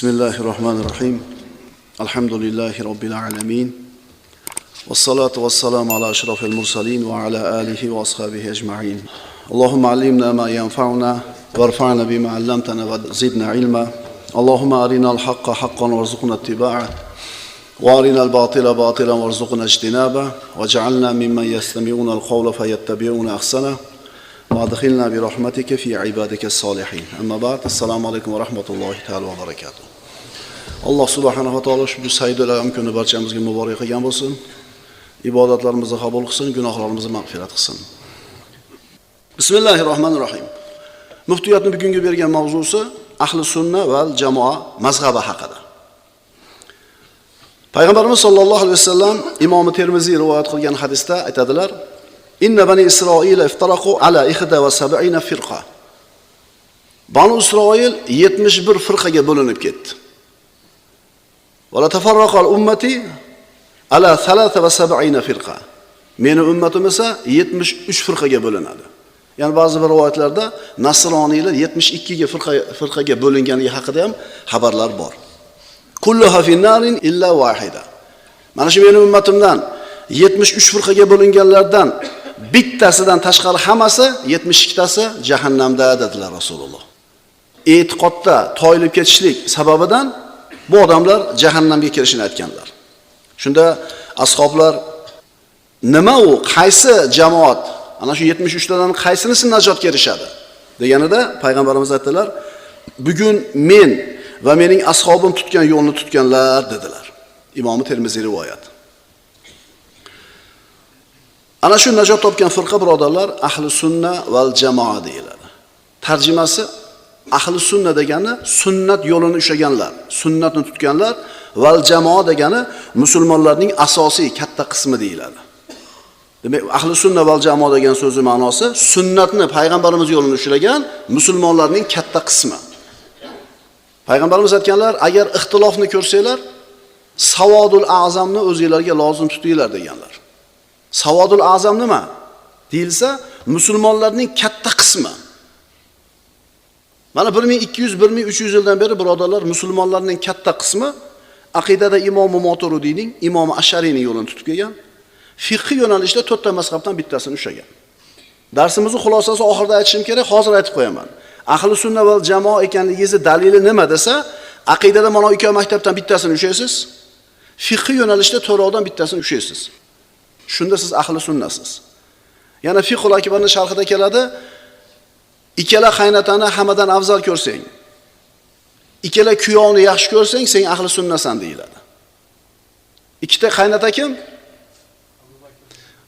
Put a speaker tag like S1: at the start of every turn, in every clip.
S1: بسم الله الرحمن الرحيم. الحمد لله رب العالمين. والصلاة والسلام على أشرف المرسلين وعلى آله وأصحابه أجمعين. اللهم علمنا ما ينفعنا وارفعنا بما علمتنا وزدنا علما. اللهم أرنا الحق حقا وارزقنا اتباعه. وأرنا الباطل باطلا وارزقنا اجتنابه. واجعلنا ممن يستمعون القول فيتبعون أحسنه. وأدخلنا برحمتك في عبادك الصالحين. أما بعد السلام عليكم ورحمة الله تعالى وبركاته. Alloh subhanahu va taolo shu saydul ayom kuni barchamizga muborak qilgan bo'lsin. Ibodatlarimizni qabul qilsin gunohlarimizni mag'firat qilsin. Bismillahi rohmanir rohim muftiyatni bugungi bergan mavzusi ahli sunna va jamoa mazhabi haqida. Payg'ambarimiz sollallohu alayhi vasallam imomi termiziy rivoyat qilgan hadisda aytadilar inna bani isroil iftaraqu ala ihda va sab'ina firqa. Banu isroil 71 firqaga bo'linib ketdi. ولا تفرق الأمة على ثلاثة وسبعين فرقة meni ummatim esa 73 firqaga bo'linadi ya'ni ba'zi bir rivoyatlarda nasroniylar 72 ga firqa firqaga bo'linganligi haqida ham xabarlar bor kulluha finnarin illa wahida mana shu meni ummatimdan 73 firqaga bo'linganlardan bittasidan tashqari hammasi 72 tasi jahannamda dedilar rasululloh e'tiqodda toyilib ketishlik sababidan bu odamlar jahannamga kirishini aytganlar. Shunda ashoblar nima u? Qaysi jamoat? Ana shu 73 tadan qaysinisi najotga erishadi deganida payg'ambarimiz aytdilar bugun men va mening ashobim tutgan yo'lni tutganlar dedilar. Imomi termiziy rivoyat. Ana shu najot topgan firqa birodarlar ahli sunna val jamoa deyiladi. Tarjimasi ahli sunna degani sunnat yo'lini ushlaganlar sunnatni tutganlar val jamoa degani musulmonlarning asosiy katta qismi deyiladi. Demak ahli sunna val jamoa degan so'zni ma'nosi sunnatni payg'ambarimiz yo'lini ushlagan musulmonlarning katta qismi. Payg'ambarimiz aytganlar agar ixtilofni ko'rsanglar savodul azamni o'zinglarga lozim tutinglar deganlar. Savodul azam nima? Deyilsa musulmonlarning katta qismi. Mana 1200 1300 yildan beri birodarlar musulmonlarning katta qismi aqidada Imom Moturudiyning, Imom Ashariyning yo'lini tutib kelgan. Fiqhi yo'nalishda to'rtta mazhabdan bittasini ushlagan. Darsimizni xulosasi oxirida aytishim kerak, hozir aytib qo'yaman. Ahli sunna va jamoa ekanligingizni dalili nima desa, aqidada mana ikki maktabdan bittasini ushlaysiz. fiqhi yo'nalishda to'rovdan bittasini ushlaysiz. Shunda siz ahli sunnasiz. Yana fiqhul akbarning sharhida keladi, ikkala qaynotani hammadan afzal ko'rsang ikkala kuyovni yaxshi ko'rsang sen ahli sunnasan deyiladi. Ikkita qaynota kim?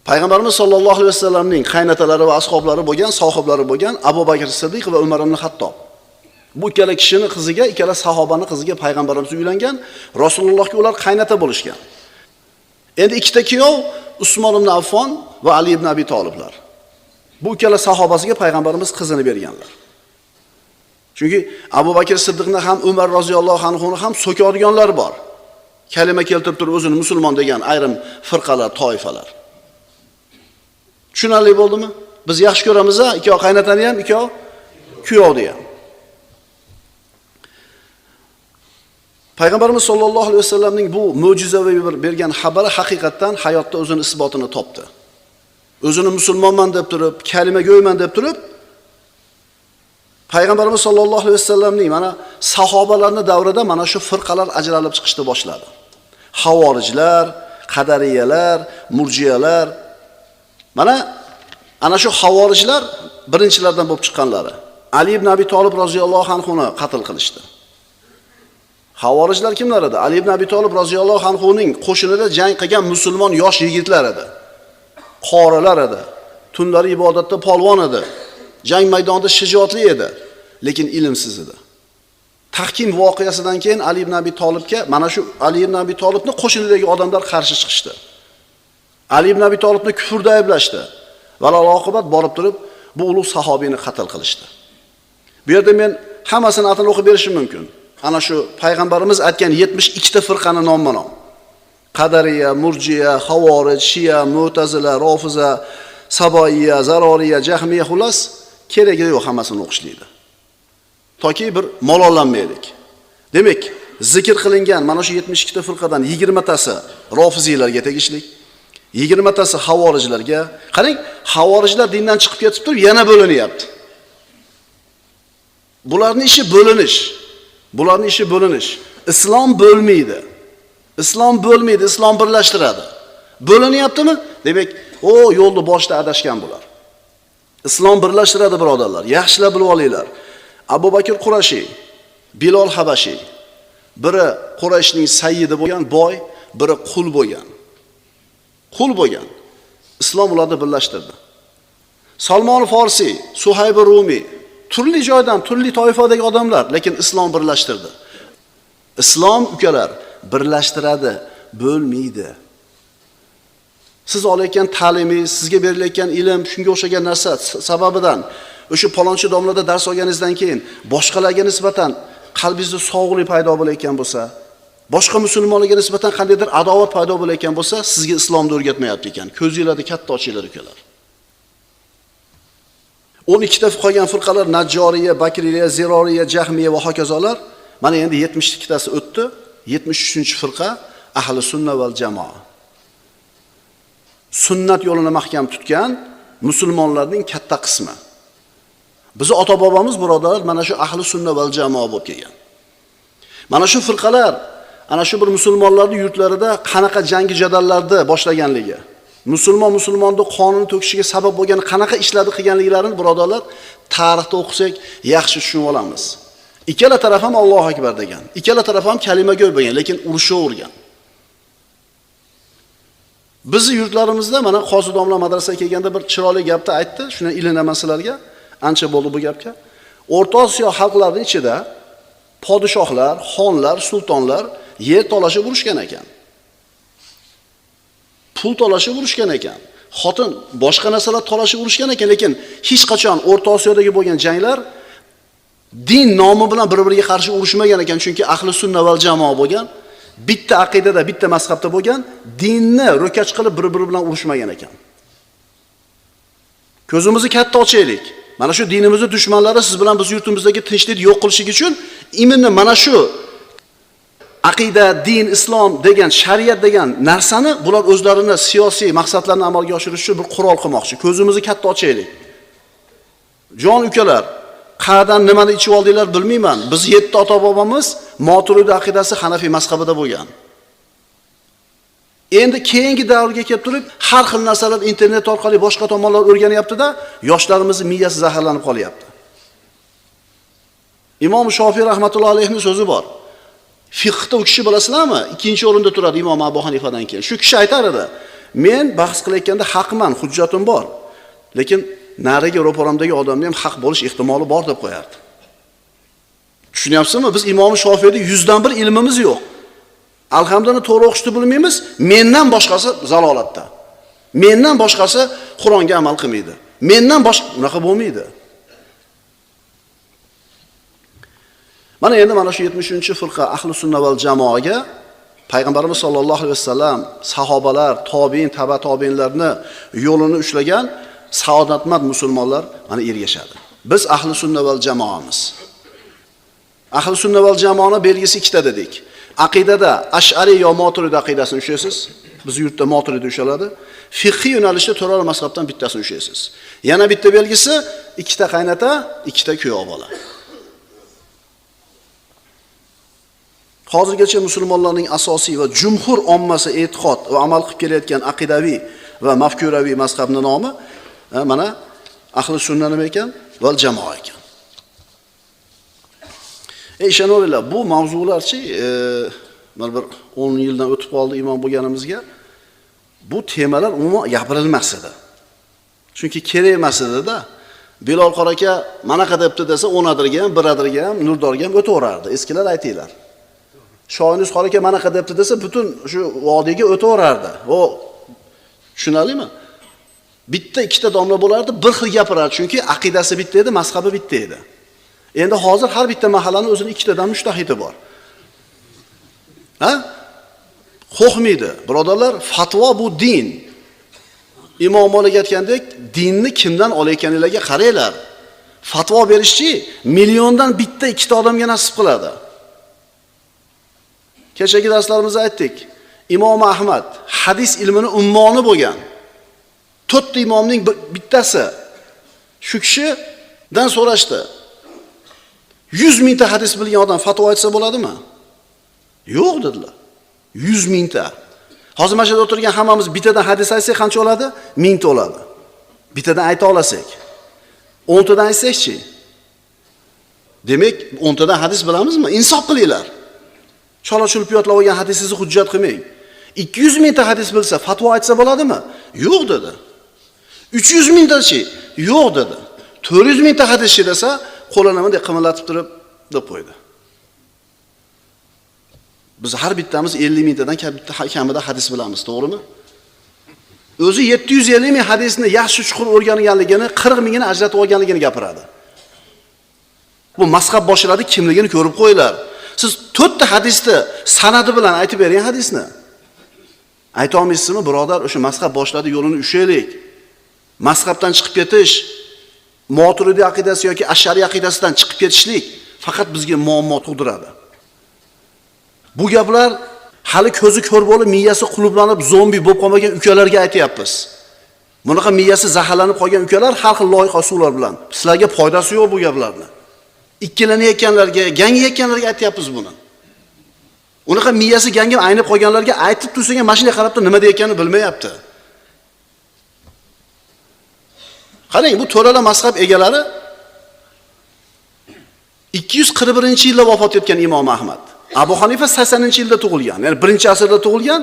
S1: Payg'ambarimiz sollallohu alayhi vasallamning qaynotalari va ashoblari bo'lgan sohiblari bo'lgan abu bakr siddiq va umar ibn hattob bu ikkala kishini qiziga ikkala sahobani qiziga payg'ambarimiz uylangan rasulullohga ular qaynota bo'lishgan. Endi ikkita kuyov usmon ibn affon va ali ibn abi toliblar. Bu ikkala sahobasiga payg'ambarimiz qizini berganlar. Chunki Abu Bakr Siddiqni ham Umar roziyallohu anhuni ham so'kadiganlar bor. Kalima keltirib turib o'zini musulmon degan ayrim firqalar, toifalar. Tushunarli bo'ldimi? Biz yaxshi ko'ramiz-a, ikkov qaynotani ham, ikkov kuyovni ham. Payg'ambarimiz sollallohu alayhi vasallamning bu mo'jizaviy bergan xabari haqiqatdan hayotda o'zini isbotini topdi. O'zini musulmonman deb turib, kalima go'yman deb turib, payg'ambarimiz sollallohu alayhi vasallamning mana sahobalarning davrida mana shu firqalar ajralib chiqishni boshladi. Havorijlar, qadariyalar, murjiyalar. Mana ana shu havorijlar birinchilardan bo'lib chiqqanlari. Ali ibn Abi Talib roziyallohu anhuni qatl qilishdi. Havorijlar kimlar edi? Ali ibn Abi Talib roziyallohu anhuning qo'shinida jang qilgan musulmon yosh yigitlar edi. Qorilar edi. Tunlari ibodatda polvon edi. Jang maydonida shijoatli edi, lekin ilmsiz edi. Tahkim voqeasidan keyin Ali ibn Abi Talibga mana shu Ali ibn Abi Talibni qo'shinidagi odamlar qarshi chiqishdi. Ali ibn Abi Talibni kufrda ayblashdi. Va oqibat borib turib bu ulug' sahobiyni qatl qilishdi. Bu yerda men hammasini atini o'qib berishim mumkin. Ana shu payg'ambarimiz aytgan 72 ta firqani nomma-nom. Qadariya, Murjiya, Havorij, Shia, Mu'tazila, Rofiza, Saboiya, Zaroriya, Jahmiya xullas keragi yo'q hammasini o'qishlikni Toki bir malollanmaylik. Demak, zikr qilingan mana shu 72 ta firqadan 20 tasi rofiziylarga tegishli. 20 tasi havorijlarga. Qarang, havorijlar dindan chiqib ketib turib yana bo'linyapti Bularning ishi bo'linish. Bularning ishi bo'linish. Islom bo'lmaydi. Islom bo'lmaydi, islom birlashtiradi. Bo'linyaptimi? Demak, o yo'lni boshida adashgan bular. Islom birlashtiradi birodarlar. Yaxshilab bilib olinglar. Abu Bakr Qurashi, Bilol Habashi, biri Qurayshning sayyidi bo'lgan boy, biri qul bo'lgan. Qul bo'lgan. Islom ularni birlashtirdi. Salmon Forsiy, Suhayb Rumi, turli joydan, turli toifadagi odamlar, lekin islom birlashtirdi. Islom ukalar birlashtiradi, bo'lmaydi. Siz olayotgan ta'limingiz, sizga berilayotgan ilm, shunga o'xshagan narsa sababidan o'sha palonchi domlada dars olganingizdan keyin boshqalarga nisbatan qalbingizda sovuqlik paydo bo'layotgan bo'lsa, boshqa musulmonlarga nisbatan qandaydir adovat paydo bo'layotgan bo'lsa, sizga islomni o'rgatmayapti ekan. ko'zinglarni katta ochinglar ukalar. 12 ta qolgan firqalar Najjoriya, Bakriya, Ziroriya, Jahmiya va hokazolar mana endi 72 tasi o'tdi. 73-firqa ahli sunna val jamoa. Sunnat yo'lini mahkam tutgan musulmonlarning katta qismi. Bizi ota bobomiz birodarlar mana shu ahli sunna val jamoa bo'lib kelgan. Mana shu firqalar ana shu bir musulmonlarni yurtlarida qanaqa jangi jadallarni boshlaganligi, musulmon musulmonni qonini to'kishiga sabab bo'lgan qanaqa ishlarni qilganliklarini birodarlar tarixda o'qisak yaxshi tushunib olamiz. Ikkala taraf ham Allohu akbar degan. Ikkala taraf ham kalimaga bo'lgan, lekin urushavergan. Bizni yurtlarimizda mana Qozi domla madrasaga kelganda bir chiroyli gapni aytdi. Shuni ilinaman sizlarga. Ancha bo'ldi bu gapga. O'rta Osiyo xalqlarining ichida podshohlar, xonlar, sultonlar yer talashib urushgan ekan. Pul talashib urushgan ekan. Xotin boshqa narsalar talashib urushgan ekan, lekin hech qachon O'rta Osiyodagi bo'lgan janglar din nomi bilan bir-biriga qarshi urushmagan ekan, chunki ahli sunna val jamoa bo'lgan. bitta aqidada, bitta mazhabda bo'lgan, dinni ro'kach qilib bir-biri bilan urushmagan ekan. Ko'zimizni katta ochaylik. Mana shu dinimizning dushmanlari siz bilan biz yurtimizdagi tinchlikni yo'q qilish uchun imini mana shu aqida, din, islom degan, shariat degan narsani bular o'zlarini siyosiy maqsadlarini amalga oshirish uchun bir qurol qilmoqchi. Ko'zimizni katta ochaylik. Jon ukalar, qayerdan nimani ichib oldinglar bilmayman. Biz yetti ota bobomiz Moturidi aqidasi Hanafiy mazhabida bo'lgan. Endi keyingi davrga kelib turib, har xil narsalar internet orqali boshqa tomonlar o'rganyapti-da, miyasi zaharlanib qolyapti. Imom Shofiy rahmatullohi alayhining so'zi bor. Fiqhda u kishi bilasizlarmi? Ikkinchi o'rinda turadi Imom Abu Hanifadan keyin. Shu kishi aytar edi: "Men bahs qilayotganda haqman, hujjatim bor. Lekin nariga ro'paramdagi odamni ham haq bo'lish ehtimoli bor" deb qo'yardi. Tushunyapsizmi? Biz Imom Shofiyda 100 dan bir ilmimiz yo'q. Alhamdulillah to'g'ri o'qishni bilmaymiz. Mendan boshqasi zalolatda. Mendan boshqasi Qur'onga amal qilmaydi. Mendan boshqa unaqa bo'lmaydi. Mana endi mana shu 73-firqa ahli sunna val jamoaga payg'ambarimiz sollallohu alayhi vasallam, sahobalar, tobein taba tobeinlarni yo'lini ushlagan saodatmand musulmonlar mana ergashadi. Biz ahli sunna val jamoamiz. Ahli sunna val jamoani belgisi ikkita dedik. Aqidada ashariy yo Maturidi aqidasini ushlaysiz. Biz yurtda Maturidi ushaladi. Fiqhiy yo'nalishda to'rala mazhabdan bittasini ushlaysiz. Yana bitta belgisi ikkita qaynata, ikkita kuyov bola. Hozirgacha musulmonlarning asosiy va jumhur ommasi e'tiqod va amal qilib kelayotgan aqidaviy va mafkuraviy mazhabni nomi mana ahli sunna nima ekan? Val jamoa ekan. E ishonaveringlar, bu mavzularchi, e, mana bir 10 yildan o'tib qoldi imom bo'lganimizga bu temalar umuman gapirilmas edi. Chunki kerak emas edi-da. Bilol qora aka manaqa debdi desa, o'nadirga ham, biradirga ham, nurdorga ham o'taverardi. Eskilar aytinglar. Shoyingiz qora aka manaqa debdi desa, butun shu vodiyga o'taverardi. O tushunalimi? Bitta ikkita domla bo'lardi, bir xil gapirardi, chunki aqidasi bitta edi, mazhabi bitta edi. Endi hozir har bitta mahallani o'zini ikkitadan mushtahidi bor. Ha? Qo'rqmaydi. Birodarlar, fatvo bu din. Imom molik aytgandek, dinni kimdan olayotganinglarga qaranglar. Fatvo berishchi milliondan bitta ikkita odamga nasib qiladi. Kechagi darslarimizda aytdik. Imom Ahmad hadis ilmini ummoni bo'lgan. To'rtta imomning bittasi shu kishidan so'rashdi. 100 mingta hadis bilgan odam fatvo aytsa bo'ladimi? Yo'q dedilar. 100 mingta. Hozir mana shu yerda o'tirgan hammamiz bittadan hadis aytsak qancha oladi 1000 oladi. Bittadan ayta olasak. 10 tadan aytsakchi? Demak, 10 tadan hadis bilamizmi? Insof qilinglar. Chola chulp yodlab olgan hadisingizni hujjat qilmang. 200 mingta hadis bilsa, fatvo aytsa bo'ladimi? Yo'q dedi. 300 mingtachi? Yo'q dedi. 400 mingta hadischi desa, qo'lini bunday qimirlatib turib deb qo'ydi. Biz har bittamiz 50 mingtadan kamida hadis bilamiz, to'g'rimi? O'zi 750 ming hadisni yaxshi chuqur o'rganganligini, 40 mingini ajratib olganligini gapiradi. Bu masxab boshlarni kimligini ko'rib qo'yinglar. Siz to'rtta hadisni sanadi bilan aytib bering hadisni. aytolmaysizmi birodar, o'sha masxab boshladi yo'lini ushaylik. Mazhabdan chiqib ketish, moturidiy aqidasi yoki ashariy aqidasidan chiqib ketishlik faqat bizga muammo tug'diradi. Bu gaplar hali ko'zi ko'r bo'lib, miyasi qulublanib, zombi bo'lib qolmagan ukalarga aytyapmiz. Bunaqa miyasi zaharlanib qolgan ukalar har xil loyiha usullar bilan. Sizlarga foydasi yo'q bu gaplarni. Ikkilanayotganlarga, gangiyotganlarga aytyapmiz buni. Unaqa miyasi gangib aynib qolganlarga aytib tursang ham mashinaga qarab turib nima deyotganini bilmayapti. Qarang, bu to'ralar mazhab egalari 241-yilda vafot etgan Imom Ahmad. Abu Hanifa 80-yilda tug'ilgan. Ya'ni 1-asrda tug'ilgan,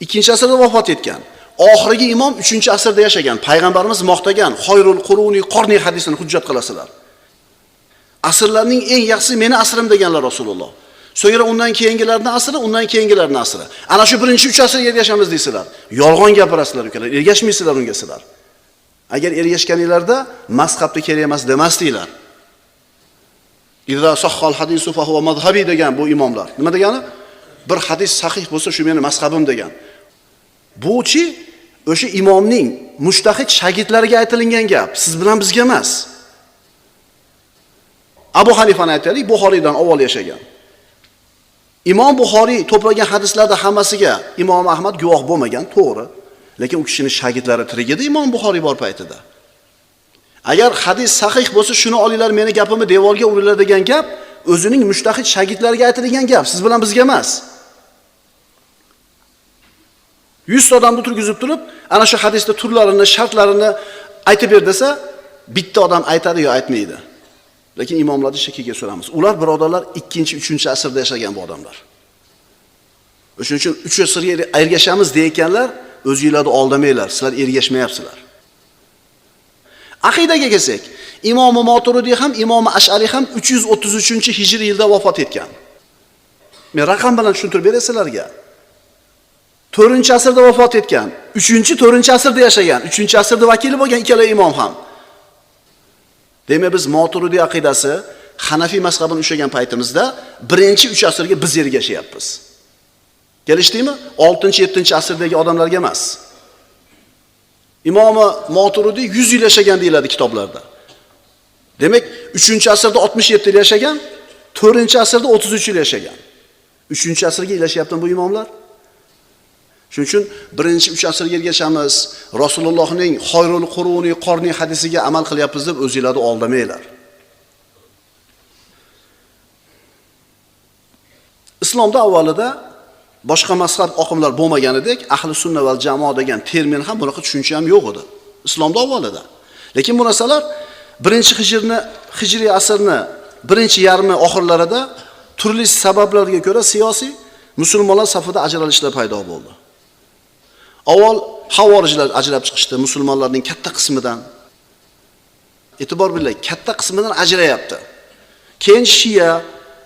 S1: 2-asrda vafot etgan. Oxirgi imom 3-asrda yashagan. Payg'ambarimiz maqtagan Xoyrul Quruni Qorni hadisini hujjat qilasizlar. Asrlarning eng yaxshisi meni asrim deganlar Rasululloh. So'ngra undan keyingilarning asri, undan keyingilarni asri. Ana shu birinchi 3 asrga yashamiz deysizlar. Yolg'on gapirasizlar ukalar, ergashmaysizlar unga sizlar. Agar ergashganinglarda mazhabni kerak emas demasdinglar. Idza hadisu fa huwa degan bu imomlar. Nima degani? Bir hadis sahih bo'lsa shu meni mazhabim degan. Buchi o'sha imomning mushtahid shogirdlariga aytilingan gap, siz bilan bizga emas. Abu Hanifani aytaylik, Buxoriydan avval yashagan. Imom Buxoriy to'plagan hadislarda hammasiga Imom Ahmad guvoh bo'lmagan, to'g'ri. Lekin u kishining shogirdlari tirik edi Imom Buxoriy bor paytida. Agar hadis sahih bo'lsa, shuni olinglar, meni gapimni devorga uringlar degan gap o'zining mushtahid shogirdlariga aytilgan gap, siz bilan bizga emas. 100 odamni turgizib turib, ana shu hadisda turlarini, shartlarini aytib ber desa, bitta odam aytadi yo aytmaydi. Lekin imomlarni shakiga so'ramiz. Ular birodarlar 2-3 asrda yashagan bu odamlar. O'shuning uchun 3 asrga ergashamiz deyotganlar, o'zinglarni aldamanglar, sizlar ergashmayapsizlar. Aqidaga kelsak, Imom Moturidi ham, Imom Ash'ari ham 333-hijriy yilda vafot etgan. Men raqam bilan tushuntirib beray sizlarga. 4-asrda vafot etgan, 3-4-asrda yashagan, 3-asrda vakili bo'lgan ikkala imom ham. Demak biz Moturidi aqidasi Hanafiy mazhabini ushlagan paytimizda 1-3 asrga biz ergashyapmiz. Kelishdingmi? 6-7-asrdagi odamlarga emas. Imomi Moturidi 100 yil yashagan deyiladi kitoblarda. Demak, 3-asrda 67 yil yashagan, 4-asrda 33 yil yashagan. 3-asrga ilashyapti bu imomlar. Shuning uchun birinchi 3 asrga ergashamiz. Rasulullohning Xoyrul Quruni Qorni hadisiga amal qilyapmiz deb o'zingizlarni aldamanglar. Islomda avvalida boshqa mazhab oqimlar bo'lmaganidek, ahli sunna va jamoa degan termin ham bunaqa tushuncha ham yo'q edi. Islomda avvalida. Lekin bu narsalar birinchi hijrni, hijriy asrni birinchi yarmi oxirlarida turli sabablarga ko'ra siyosiy musulmonlar safida ajralishlar paydo bo'ldi. Avval havorijlar ajrab chiqishdi musulmonlarning katta qismidan. E'tibor berling, katta qismidan ajrayapti. Keyin shiya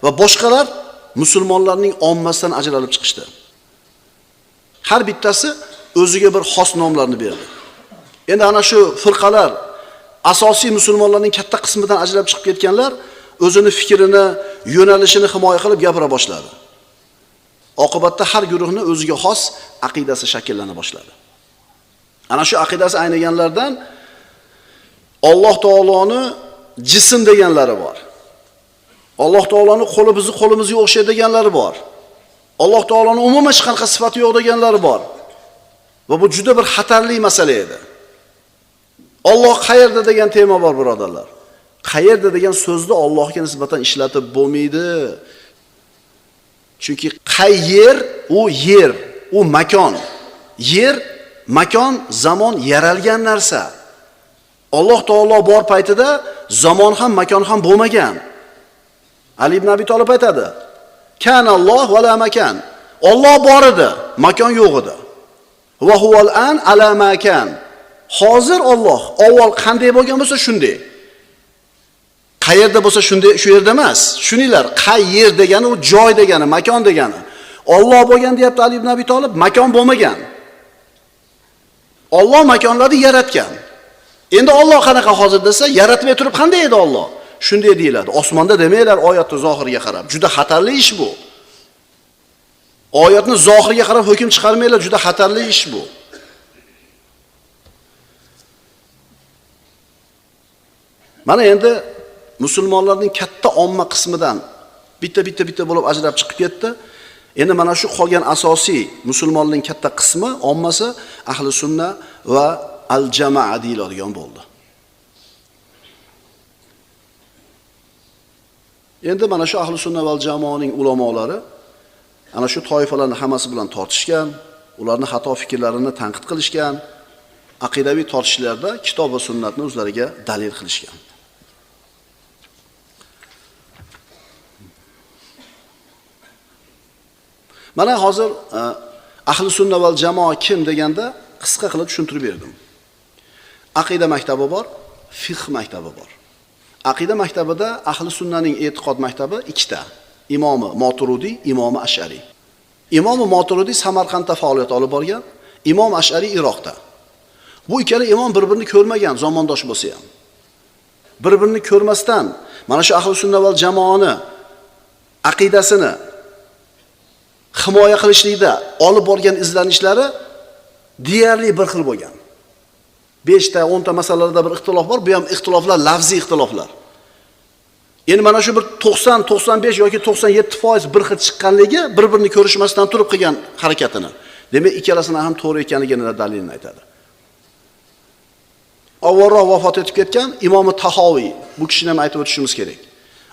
S1: va boshqalar musulmonlarning ommasidan ajralib chiqishdi. Har bittasi o'ziga bir xos nomlarni berdi. Endi ana shu firqalar asosiy musulmonlarning katta qismidan ajralib chiqib ketganlar o'zini fikrini, yo'nalishini himoya qilib gapira boshladi. Oqibatda har guruhni o'ziga xos aqidasi shakllana boshladi. Ana shu aqidasi aynaganlardan Alloh taoloni jism deganlari bor. Alloh taoloni qo'li bizni qo'limizga o'xshaydi deganlari bor. Alloh taoloni umuman hech qanaqa sifati yo'q deganlari bor. Va bu juda bir xatarli masala edi. Alloh qayerda degan tema bor birodarlar. Qayerda degan so'zni Allohga nisbatan ishlatib bo'lmaydi. Chunki qayer u yer, u makon. Yer, makon, zamon yaralgan narsa. Alloh taolo bor paytida zamon ham makon ham bo'lmagan. Ali ibn Abi Talib aytadi: "Kan Alloh va la makan." Alloh bor edi, makon yo'q edi. Va huval an ala makan. Hozir Alloh avval qanday bo'lgan bo'lsa shunday. Qayerda bo'lsa shunday shu yerda emas. Shuninglar, qay yer degani u joy degani, makon degani. Alloh bo'lgan deyapti Ali ibn Abi Talib, makon bo'lmagan. Alloh makonlarni yaratgan. Endi Alloh qanaqa hozir desa, yaratmay turib qanday edi Alloh? Shunday deyiladi. Osmonda demanglar oyatni zohiriga qarab. Juda xatarli ish bu. Oyatni zohiriga qarab hukm chiqarmanglar, juda xatarli ish bu. Mana endi musulmonlarning katta omma qismidan bitta bitta bitta bo'lib ajrab chiqib ketdi. Endi mana shu qolgan asosiy musulmonlarning katta qismi, ommasi ahli sunna va al jamaa deyiladigan bo'ldi. Endi mana shu ahli sunna val jamoaning ulamolari ana shu toifalarni hammasi bilan tortishgan, ularni xato fikrlarini tanqid qilishgan, aqidaviy tortishlarda kitob va sunnatni o'zlariga dalil qilishgan. Mana hozir e, ahli sunna val jamoa kim deganda qisqa qilib tushuntirib berdim. Aqida maktabi bor, fiqh maktabi bor. Aqida maktabida ahli sunnaning e'tiqod maktabi ikkita. Imomi Moturudi, imomi Ash'ari. Imomi Moturudi Samarqandda faoliyat olib borgan, Imom Ash'ari Iroqda. Bu ikkala imom bir-birini ko'rmagan zamondosh bo'lsa ham. Bir-birini ko'rmasdan mana shu ahli sunna va jamoani aqidasini himoya qilishlikda olib borgan izlanishlari deyarli bir xil bo'lgan. 5 ta 10 ta masalalarda bir ixtilof bor, bu ham ixtiloflar lafziy ixtiloflar. Endi mana shu bir 90, 95 yoki 97% bir xil chiqqanligi bir-birini ko'rishmasdan turib qilgan harakatini. Demak, ikkalasini ham to'g'ri ekanligini dalilini aytadi. Avvalroq vafot etib ketgan Imom Tahoviy, bu kishini ham aytib o'tishimiz kerak.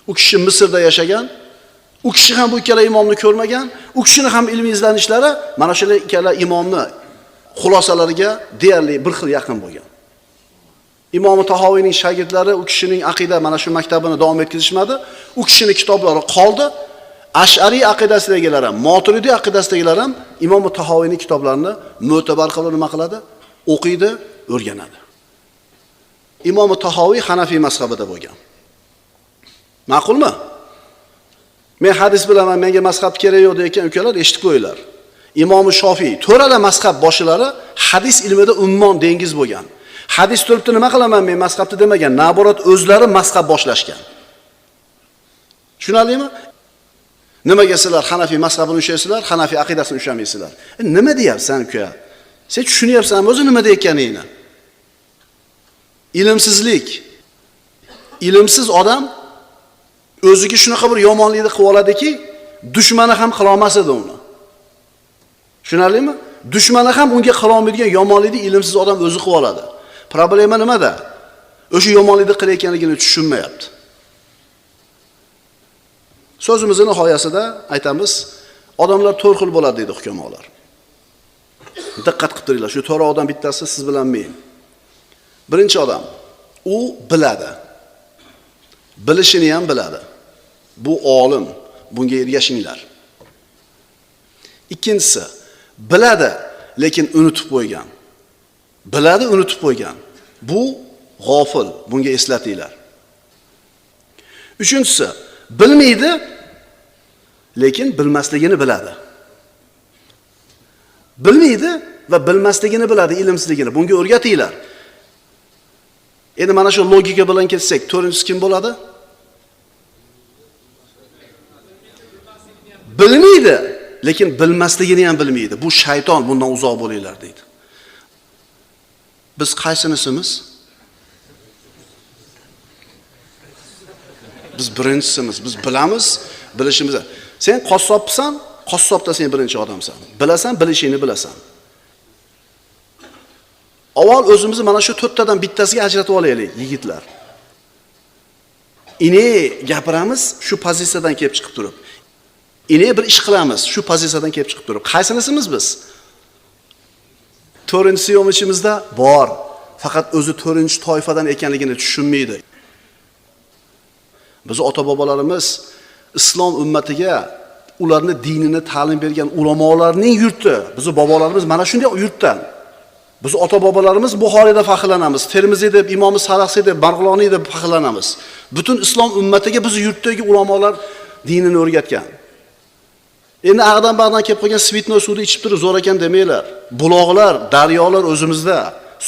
S1: U kishi Misrda yashagan, u kishi ham bu ikkala imomni ko'rmagan, u kishini ham ilmiy izlanishlari mana shu ikkala imomni xulosalariga deyarli bir xil yaqin bo'lgan. imomi Tahoviyning shogirdlari u kishining aqida mana shu maktabini davom etkazishmadi. U kishining kitoblari qoldi. Ash'ariy aqidasidagilar ham, Maturidiy aqidasidagilar ham Imom Tahoviyning kitoblarini mo'tabar qilib nima qiladi? O'qiydi, o'rganadi. Imom Tahoviy Hanafiy mazhabida bo'lgan. Ma'qulmi? Men hadis bilaman, menga mazhab kerak yo'q deyotgan ukalar eshitib qo'yinglar. Imom Shofiy, to'rala mazhab boshilari hadis ilmida ummon dengiz bo'lgan. Hadis turibdi nima qilaman men mazhabni demagan, naborat o'zlari mazhab boshlashgan. Tushunarlimi? Nimaga sizlar Hanafiy mazhabini ushlaysizlar, Hanafiy aqidasini ushlamaysizlar? E, nima deyapsan uka? Sen tushunyapsanmi o'zi nima deyotganingni? Ilmsizlik. Ilmsiz odam o'ziga shunaqa bir yomonlikni qilib oladiki, dushmani ham qilolmas edi uni. Tushunarlimi? Dushmani ham unga qila olmaydigan yomonlikni ilmsiz odam o'zi qilib oladi. Problema nimada? O'sha yomonlikni qilayotganligini tushunmayapti. So'zimizning nihoyasida aytamiz, odamlar to'rt xil bo'ladi deydi hukamolar. Diqqat qilib turinglar, shu to'rt odam bittasi siz bilan men. Birinchi odam u biladi. Bilishini ham biladi. Bu olim, bunga ergashinglar. Ikkinchisi biladi, lekin unutib qo'ygan. Biladi, unutib qo'ygan. Bu g'ofil, bunga eslatinglar. Uchinchisi bilmaydi, lekin bilmasligini biladi. Bilmaydi va bilmasligini biladi, ilmsizligini. Bunga o'rgatinglar. Endi mana shu logika bilan ketsak, to'rtinchisi kim bo'ladi? Bilmaydi, lekin bilmasligini ham bilmaydi. Bu shayton, bundan uzoq bo'linglar deydi. Biz qaysinisimiz? Biz birinchisimiz. Biz bilamiz, bilishimiz. Sen qassobsan, qassobda sen birinchi odamsan. Bilasan, bilishingni bilasan. Avval o'zimizni mana shu to'rttadan bittasiga ajratib olaylik, yigitlar. Ine gapiramiz shu pozitsiyadan kelib chiqib turib. Ine bir ish qilamiz shu pozitsiyadan kelib chiqib turib. Qaysinisimiz biz? To'rtinchi siyomishimizda bor. Faqat o'zi to'rtinchi toifadan ekanligini tushunmaydi. Biz ota-bobolarimiz islom ummatiga ularni dinini ta'lim bergan ulamolarning yurti. bizni bobolarimiz mana shunday yurtdan. Biz ota-bobolarimiz Buxoriyda faxrlanamiz, Termiziy deb, Imom sarasiy deb, Barg'iloniy deb faxrlanamiz. Butun islom ummatiga biz yurtdagi ulamolar dinini o'rgatgan. Endi ag'dan bag'dan kelib qolgan svitnoy suvni ichib turib zo'r ekan demanglar. Buloqlar, daryolar o'zimizda,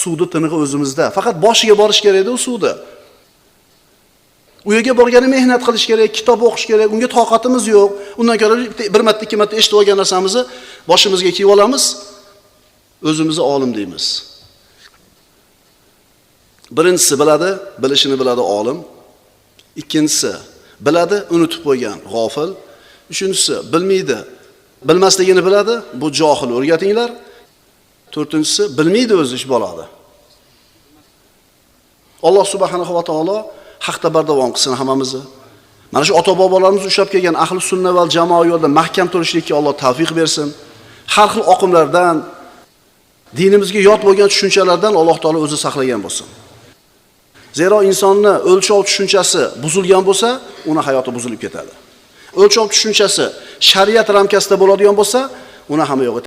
S1: suvni tinig'i o'zimizda. Faqat boshiga borish kerak edi u suvni. U yerga borgani mehnat qilish kerak, kitob o'qish kerak, unga toqatimiz yo'q. Undan ko'ra bir marta, ikki marta eshitib olgan narsamizni boshimizga kiyib olamiz, o'zimizni olim deymiz. Birinchisi biladi, bilishini biladi olim. Ikkinchisi biladi, unutib qo'ygan, g'ofil. Uchinchisi bilmaydi, bilmasligini biladi, bu johil o'rgatinglar. To'rtinchisi bilmaydi o'zi ish bo'ladi. Alloh subhanahu va taolo haqda bardavom qilsin hammamizni. Mana shu ota-bobolarimiz ushlab kelgan ahli sunna va jamoa yo'lida mahkam turishlikka Alloh tavfiq bersin. Har xil oqimlardan dinimizga yot bo'lgan tushunchalardan Alloh taolo o'zi saqlagan bo'lsin. Zero insonni o'lchov tushunchasi buzilgan bo'lsa, uni hayoti buzilib ketadi. O'lchov tushunchasi shariat ramkasida bo'ladigan bo'lsa, uni hamma yo'q